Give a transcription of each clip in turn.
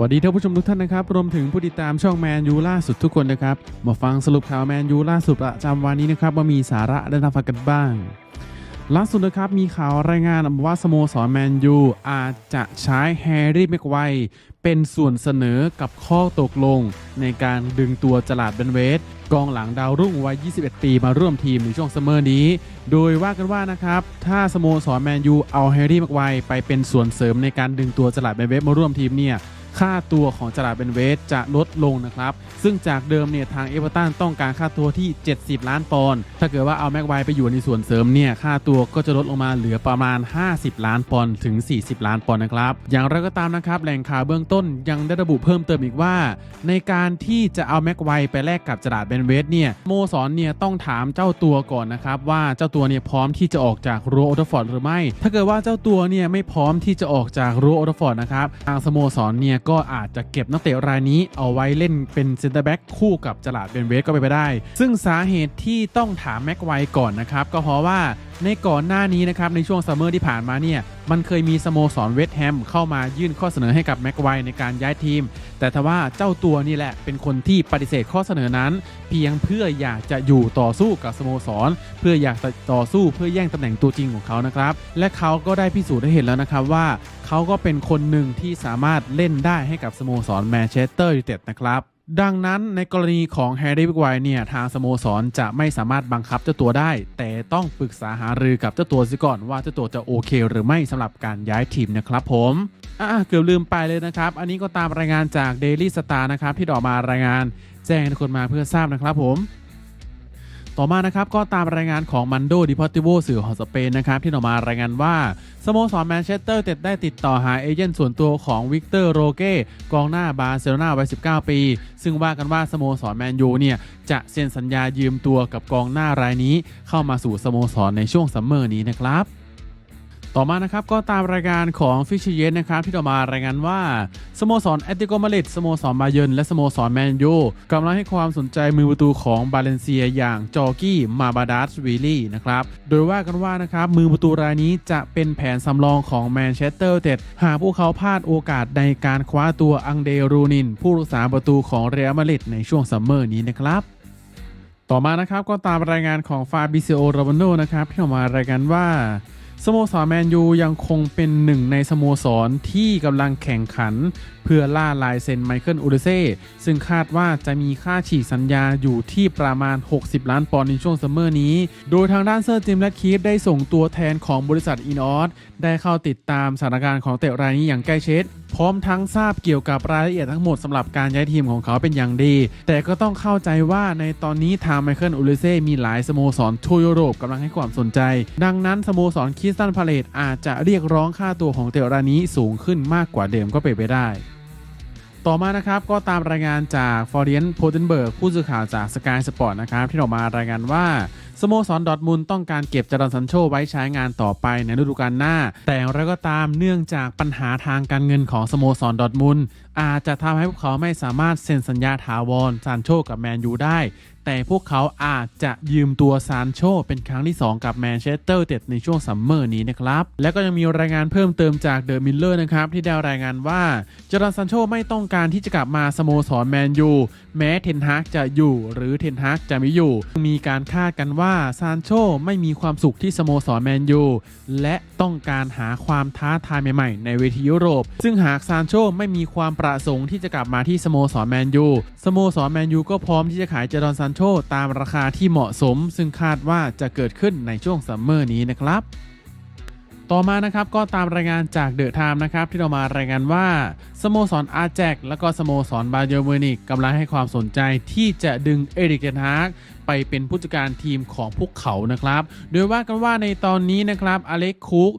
วัสดีท่านผู้ชมทุกท่านนะครับ รวมถึงผู้ติดตามช่องแมนยูล่าสุดทุกคนนะครับ มาฟังสรุปข่าวแมนยูล่าสุดประจำวันนี้นะครับว่ามีสาระและน่าฟังกันบ้าง ล่าสุดนะครับมีข่าวรายงานว่าสโมสรแมนยูอาจจะใช้แฮร์รี่แม็กไวเป็นส่วนเสนอกับข้อตกลง ในการดึงตัวจลาดเบนเวสกองหลังดาวรุ่งวัย 21 ปีมาร่วมทีมในช่วงซัมเมอร์นี้ โดยว่ากันว่านะครับ ถ้าสโมสรแมนยูเอาแฮร์รี่แม็กไวไปเป็นส่วนเสริมในการดึงตัวจลาดเบนเวสมาร่วมทีมเนี่ย ค่าตัวของจลาดเบนเวสจะลดลงนะครับ ซึ่งจากเดิมเนี่ยทางเอเวอร์ตันต้องการค่าตัวที่ 70 ล้านปอนด์ถ้าเกิดว่าเอาแม็กไวไปอยู่ในส่วนเสริมเนี่ยค่าตัวก็จะลดลงมาเหลือประมาณ 50 ล้านปอนด์ถึง 40 ล้านปอนด์นะครับ อย่างไรก็ตามนะครับแหล่งข่าวเบื้องต้นยังได้ระบุเพิ่มเติมอีกว่า ในการที่จะเอาแม็กไวไปแลกกับจลาดเบนเวสเนี่ยโมสรเนี่ยต้องถามเจ้าตัวก่อนนะครับว่าเจ้าตัวเนี่ยพร้อมที่จะออกจากรัวโอลด์ฟอร์ดหรือไม่ ถ้าเกิดว่าเจ้าตัวเนี่ยไม่พร้อมที่จะออกจากรัวโอลด์ฟอร์ดนะครับทางสโมสรเนี่ยก็อาจจะเก็บนักเตะรายนี้เอาไว้เล่นเป็นเซนเตอร์แบ็กคู่กับจลาดเบนเวสก็ไปไปได้ ซึ่งสาเหตุที่ต้องถามแม็กไวก่อนนะครับ ก็เพราะว่า ในก่อนหน้านี้นะครับในช่วงซัมเมอร์ที่ผ่านมาเนี่ยมันเคยมีสโมสรเวสต์แฮมเข้ามายื่นข้อเสนอให้กับแม็กไวในการย้ายทีม แต่ทว่าเจ้าตัวนี่แหละเป็นคนที่ปฏิเสธข้อเสนอนั้น เพียงเพื่ออยากจะอยู่ต่อสู้กับสโมสร เพื่ออยากจะต่อสู้เพื่อแย่งตำแหน่งตัวจริงของเขานะครับ และเขาก็ได้พิสูจน์ให้เห็นแล้วนะครับว่า เขาก็เป็นคนหนึ่งที่สามารถเล่นได้ให้กับสโมสรแมนเชสเตอร์ยูไนเต็ดนะครับ ดังนั้นในกรณีของแฮร์รี่บิ๊กไวเนี่ยทางสโมสรจะไม่สามารถบังคับเจ้าตัวได้ แต่ต้องปรึกษาหารือกับเจ้าตัวซิก่อนว่าเจ้าตัวจะโอเค หรือไม่สำหรับการย้ายทีมนะครับผมอ่าเกือบลืมไปเลยนะครับ อันนี้ก็ตามรายงานจาก Daily Star นะครับที่ออกมารายงานแจ้งให้ทุกคนมาเพื่อทราบนะครับผม ต่อมานะครับก็ตามรายงานของมันโดดิพอติโวสื่อของสเปนนะครับที่ออกมารายงานว่าสโมสรแมนเชสเตอร์เต็ดได้ติดต่อหาเอเจนต์ส่วนตัวของวิกเตอร์โรเก้กองหน้าบาร์เซโลนาวัย 19 ปี ซึ่งว่ากันว่าสโมสรแมนยูเนี่ยจะเซ็นสัญญายืมตัวกับกองหน้ารายนี้ เข้ามาสู่สโมสรในช่วงซัมเมอร์นี้นะครับ ต่อมานะครับก็ตามรายงานของฟิชเชนนะครับที่ออกมารายงานว่าสโมสรแอตติโกมาดริดสโมสรบาเยนและสโมสรแมนยูกำลังให้ความสนใจมือประตูของบาเลนเซียอย่างจอกี้มาบาดัสวิลลี่นะครับโดยว่ากันว่านะครับมือประตูรายนี้จะเป็นแผนสำรองของแมนเชสเตอร์เต็ดหากพวกเขาพลาดโอกาสในการคว้าตัวอังเดรูนิน ผู้รักษาประตูของเรอัลมาดริดในช่วงซัมเมอร์นี้นะครับต่อมานะครับก็ตามรายงานของฟาบิซิโอโรวานโนนะครับที่ออกมารายงานว่า สโมสรแมนยูยังคงเป็นหนึ่งในสโมสรที่กำลังแข่งขัน เพื่อล่าลายเซ็นไมเคิลอูเดเซ่ซึ่งคาดว่าจะมีค่าฉีกสัญญาอยู่ที่ประมาณ 60 ล้านปอนด์ในช่วงซัมเมอร์นี้ โดยทางด้านเซอร์จิมและคีฟได้ส่งตัวแทนของบริษัทอินออสได้เข้าติดตามสถานการณ์ของเตะรายนี้อย่างใกล้ชิด พร้อมทั้งทราบเกี่ยวกับรายละเอียดทั้งหมดสำหรับการย้ายทีมของเขาเป็นอย่างดี แต่ก็ต้องเข้าใจว่าในตอนนี้ทางไมเคิลอูเลเซ่มีหลายสโมสรทั่วยุโรปกำลังให้ความสนใจ ดังนั้นสโมสรคิสตันพาเลตอาจจะเรียกร้องค่าตัวของเตะรายนี้สูงขึ้นมากกว่าเดิมก็เป็นไปได้ต่อมานะครับก็ตามรายงานจากฟอร์เรียนโพเทนเบิร์กผู้สื่อข่าวจากสกายสปอร์ตนะครับที่ออกมารายงานว่า สโมสรดอทมุลต้องการเก็บจรันสันโชไว้ใช้งานต่อไปในฤดูกาลหน้า แต่อย่างไรก็ตามเนื่องจากปัญหาทางการเงินของสโมสรดอทมุลอาจจะทำให้พวกเขาไม่สามารถเซ็นสัญญาถาวรซันโชกับแมนยูได้ แต่พวกเขาอาจจะยืมตัวซานโชเป็นครั้งที่ 2 กับแมนเชสเตอร์เต็ดในช่วงซัมเมอร์นี้นะครับ และก็ยังมีรายงานเพิ่มเติมจากเดอะมิลเลอร์นะครับที่ได้รายงานว่าจอร์แดนซานโชไม่ต้องการที่จะกลับมาสโมสรแมนยูแม้เทนฮากจะอยู่หรือเทนฮากจะไม่อยู่ มีการคาดกันว่าซานโชไม่มีความสุขที่สโมสรแมนยูและต้องการหาความท้าทายใหม่ๆ ในเวทียุโรป ซึ่งหากซานโชไม่มีความประสงค์ที่จะกลับมาที่สโมสรแมนยูสโมสรแมนยูก็พร้อมที่จะขายจอร์แดนซานโชตามราคาที่เหมาะสม ซึ่งคาดว่าจะเกิดขึ้นในช่วงซัมเมอร์นี้นะครับ ต่อมานะครับก็ตามรายงานจากเดอะไทม์นะครับที่เรามารายงานว่าสโมสรอาแจกและก็สโมสรบาเยอร์มูนิกกำลังให้ความสนใจที่จะดึงเอริกเทนฮาก ไปเป็นผู้จัดการทีมของพวกเขานะครับ โดยว่ากันว่าในตอนนี้นะครับอเล็กคุก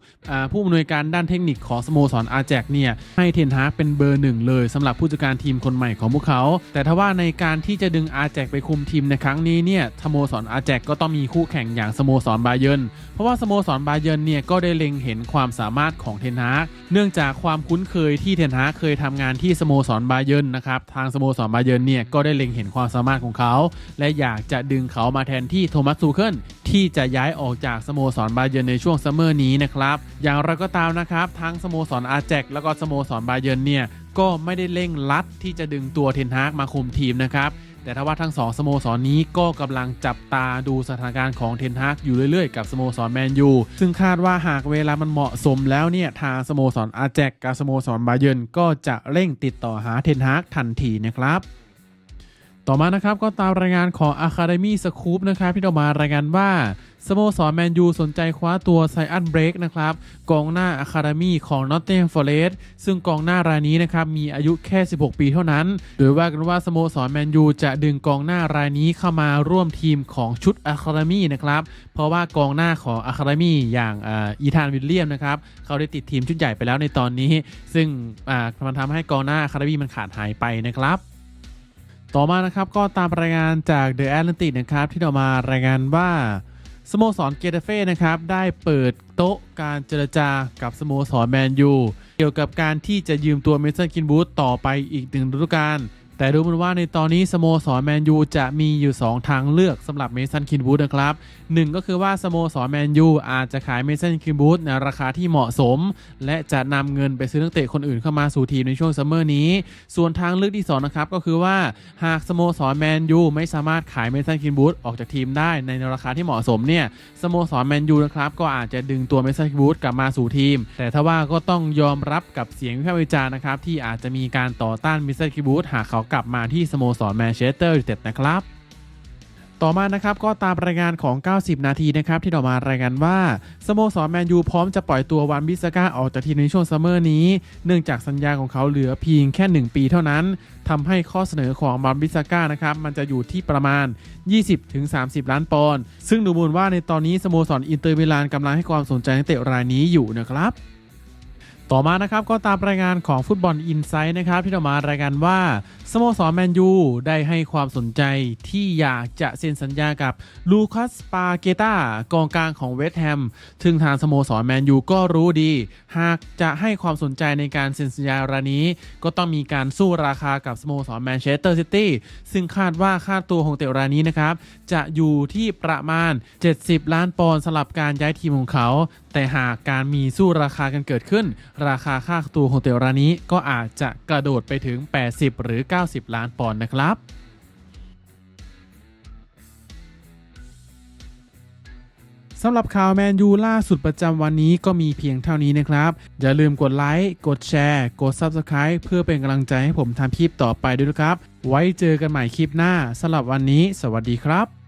ผู้อำนวยการด้านเทคนิคของสโมสรอาแจกเนี่ยให้เทนฮากเป็นเบอร์หนึ่งเลยสำหรับผู้จัดการทีมคนใหม่ของพวกเขา แต่ถ้าว่าในการที่จะดึงอาแจกไปคุมทีมในครั้งนี้เนี่ยสโมสรอาแจกก็ต้องมีคู่แข่งอย่างสโมสรบาเยิร์นเพราะว่าสโมสรบาเยิร์นเนี่ยก็ได้เล็งเห็นความสามารถของเทนฮากเนื่องจากความคุ้นเคยที่เทนฮากเคยทำงานที่สโมสรบาเยิร์นนะครับทางสโมสรบาเยิร์นเนี่ยก็ได้เล็งเห็นความสามารถของเขา และอยากจะดึงดึงเขามาแทนที่โทมัสซูเคิลที่จะย้ายออกจากสโมสรบาเยิร์นในช่วงซัมเมอร์นี้นะครับ อย่างไรก็ตามนะครับทั้งสโมสรอาแจกแล้วก็สโมสรบาเยิร์นเนี่ยก็ไม่ได้เร่งรัดที่จะดึงตัวเทนฮากมาคุมทีมนะครับแต่ถ้าว่าทั้งสองสโมสรนนี้ก็กำลังจับตาดูสถานการณ์ของเทนฮากอยู่เรื่อยๆ กับสโมสรแมนยูซึ่งคาดว่าหากเวลามันเหมาะสมแล้วเนี่ย ทางสโมสรอาแจกกับสโมสรบาเยิร์นก็จะเร่งติดต่อหาเทนฮากทันทีนะครับ ต่อมานะครับก็ตามรายงานของ Academy Scoop นะครับที่ออกมารายงานว่าสโมสรแมนยูสนใจคว้าตัวไซอันเบรกนะครับกองหน้า Academy ของ Nottingham Forest ซึ่งกองหน้ารายนี้นะครับมีอายุแค่ 16 ปีเท่านั้น โดยว่ากันว่าสโมสรแมนยูจะดึงกองหน้ารายนี้เข้ามาร่วมทีมของชุด Academy นะครับเพราะว่ากองหน้าของ Academy อย่างอีธานวิลเลียมนะครับเขาได้ติดทีมชุดใหญ่ไปแล้วในตอนนี้ ซึ่งมันทำให้กองหน้า Academy มันขาดหายไปนะครับ ต่อมานะครับก็ตามรายงานจาก The Atlantic นะครับที่ออกมารายงานว่าสโมสรเกเตเฟ่นะครับได้เปิดโต๊ะการเจรจากับสโมสรแมนยูเกี่ยวกับการที่จะยืมตัวเมสันกินบูธต่อไปอีกหนึ่งฤดูกาล แต่ดูเหมือนว่าในตอนนี้สโมสรแมนยูจะมีอยู่ 2 ทางเลือกสำหรับเมสันคินบูธนะครับหนึ่งก็คือว่าสโมสรแมนยูอาจจะขายเมสันคินบูธในราคาที่เหมาะสม และจะนำเงินไปซื้อนักเตะคนอื่นเข้ามาสู่ทีมในช่วงซัมเมอร์นี้ ส่วนทางเลือกที่ 2 นะครับก็คือว่าหากสโมสรแมนยูไม่สามารถขายเมสันคินบูธออกจากทีมได้ในราคาที่เหมาะสมเนี่ยสโมสรแมนยูนะครับก็อาจจะดึงตัวเมสันคินบูธกลับมาสู่ทีม แต่ถ้าว่าก็ต้องยอมรับกับเสียงวิพากษ์วิจารณ์นะครับที่อาจจะมีการต่อต้านเมสันคินบูธหากเขากลับมาที่สโมสรแมนเชสเตอร์ยูไนเต็ดนะครับ ต่อมานะครับก็ตามรายงานของ 90 นาทีนะครับที่ออกมารายงานว่าสโมสรแมนยูพร้อมจะปล่อยตัววันบิสก้าออกจากทีมในช่วงซัมเมอร์นี้ เนื่องจากสัญญาของเขาเหลือเพียงแค่ 1 ปีเท่านั้นทำให้ข้อเสนอของวันบิสก้านะครับมันจะอยู่ที่ประมาณ 20-30 ล้านปอนด์ซึ่งดูเหมือนว่าในตอนนี้สโมสรอินเตอร์มิลานกำลังให้ความสนใจนักเตะรายนี้อยู่นะครับต่อมานะครับก็ตามรายงานของฟุตบอลอินไซต์นะครับที่ออกมารายงานว่า โมสรแมนยูได้ให้ความสนใจที่อยากจะเซ็นสัญญากับลูคัสปาเกตากองกลางของเวสต์แฮมซึ่งทางสโมสรแมนยูก็รู้ดี หากจะให้ความสนใจในการเซ็นสัญญารายนี้ ก็ต้องมีการสู้ราคากับสโมสรแมนเชสเตอร์ซิตี้ซึ่งคาดว่าค่าตัวของเตะรายนี้นะครับ จะอยู่ที่ประมาณ 70 ล้านปอนด์สำหรับการย้ายทีมของเขา แต่หากการมีสู้ราคากันเกิดขึ้น ราคาค่าตัวของเตะรายนี้ก็อาจจะกระโดดไปถึง 80 หรือ90 ล้านปอนด์นะครับสำหรับข่าวแมนยูล่าสุดประจำวันนี้ก็มีเพียงเท่านี้นะครับ อย่าลืมกดไลค์ กดแชร์ กด Subscribe เพื่อเป็นกำลังใจให้ผมทำคลิปต่อไปด้วยนะครับ ไว้เจอกันใหม่คลิปหน้าสำหรับวันนี้ สวัสดีครับ